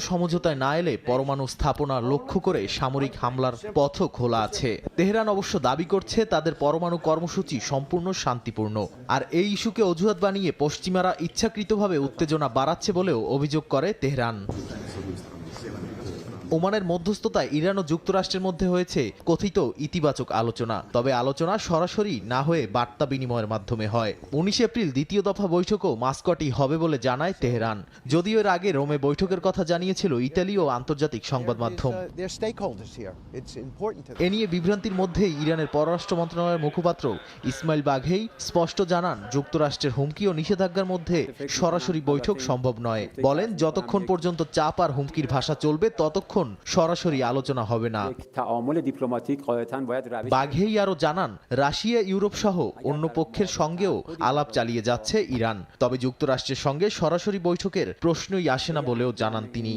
সমঝোতায় না এলে পরমাণু স্থাপনা লক্ষ্য করে সামরিক হামলার পথ খোলা আছে। তেহরান অবশ্য দাবি করছে তাদের পরমাণু কর্মসূচি সম্পূর্ণ শান্তিপূর্ণ। আর এই ইস্যুকে অজুহাত বানিয়ে পশ্চিমারা ইচ্ছাকৃতভাবে উত্তেজনা বাড়াচ্ছে বলেও অভিযোগ করে তেহরান। ওমানের মধ্যস্থতায় ইরান ও যুক্তরাষ্ট্রের মধ্যে হয়েছে কথিত ইতিবাচক আলোচনা। তবে আলোচনা সরাসরি না হয়ে বার্তা বিনিময়ের মাধ্যমে হয়। উনিশ এপ্রিল দ্বিতীয় দফা বৈঠকও মাস্কটই হবে বলে জানায় তেহরান। যদিও এর আগে রোমে বৈঠকের কথা জানিয়েছিল ইতালি ও আন্তর্জাতিক সংবাদ মাধ্যম। এ নিয়ে বিভ্রান্তির মধ্যে ইরানের পররাষ্ট্র মন্ত্রণালয়ের মুখপাত্র ইসমাইল বাঘেই স্পষ্ট জানান, যুক্তরাষ্ট্রের হুমকি ও নিষেধাজ্ঞার মধ্যে সরাসরি বৈঠক সম্ভব নয়। বলেন, যতক্ষণ পর্যন্ত চাপ আর হুমকির ভাষা চলবে, ততক্ষণ তখন সরাসরি আলোচনা হবে না। বাঘেই আরও জানান রাশিয়া ইউরোপ সহ অন্য পক্ষের সঙ্গেও আলাপ চালিয়ে যাচ্ছে ইরান। তবে যুক্তরাষ্ট্রের সঙ্গে সরাসরি বৈঠকের প্রশ্নই আসে না বলেও জানান তিনি।